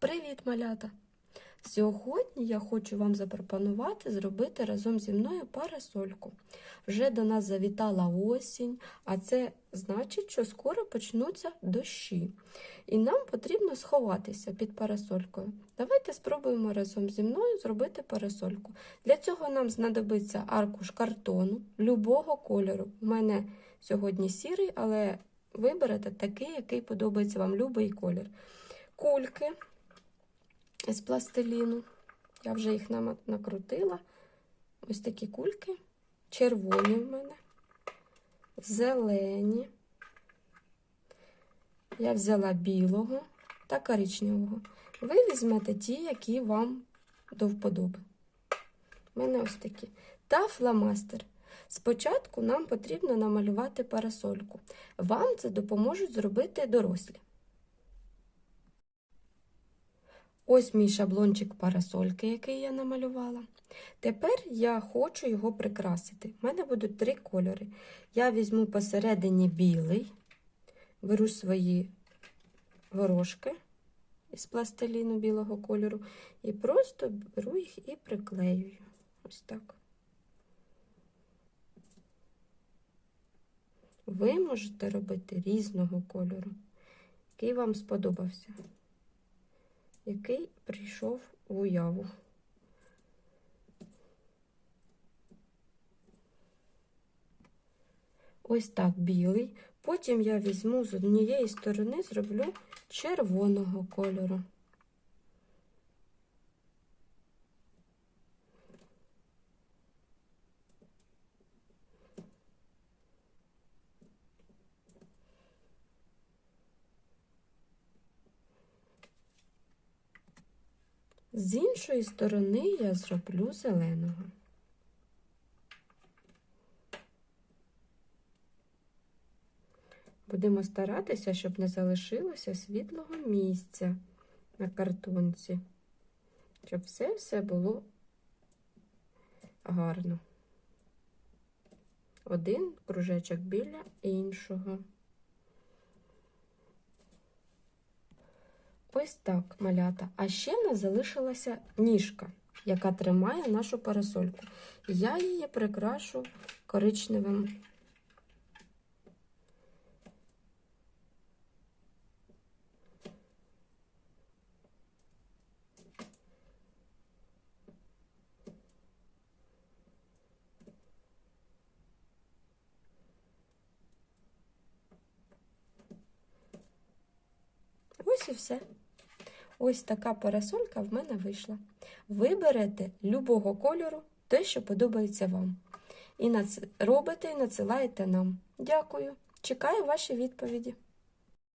Привіт, малята! Сьогодні я хочу вам запропонувати зробити разом зі мною парасольку. Вже до нас завітала осінь, а це значить, що скоро почнуться дощі. І нам потрібно сховатися під парасолькою. Давайте спробуємо разом зі мною зробити парасольку. Для цього нам знадобиться аркуш картону любого кольору. У мене сьогодні сірий, але виберете такий, який подобається вам любий колір. Кульки з пластиліну. Я вже їх накрутила. Ось такі кульки. Червоні в мене, зелені. Я взяла білого та коричневого. Ви візьмете ті, які вам до вподоби. У мене ось такі. Та фломастер. Спочатку нам потрібно намалювати парасольку. Вам це допоможуть зробити дорослі. Ось мій шаблончик парасольки, який я намалювала. Тепер я хочу його прикрасити. У мене будуть три кольори. Я візьму посередині білий, беру свої горошки із пластиліну білого кольору і просто беру їх і приклеюю. Ось так. Ви можете робити різного кольору, який вам сподобався який прийшов в уяву. Ось так білий. Потім я візьму з однієї сторони, зроблю червоного кольору. З іншої сторони я зроблю зеленого. Будемо старатися, щоб не залишилося світлого місця на картонці, щоб все-все було гарно. Один кружечок біля іншого. Ось так, малята. А ще нас залишилася ніжка, яка тримає нашу парасольку. Я її прикрашу коричневим. І все. Ось така парасолька в мене вийшла. Виберете любого кольору те, що подобається вам. І робите і надсилаєте нам. Дякую. Чекаю ваші відповіді.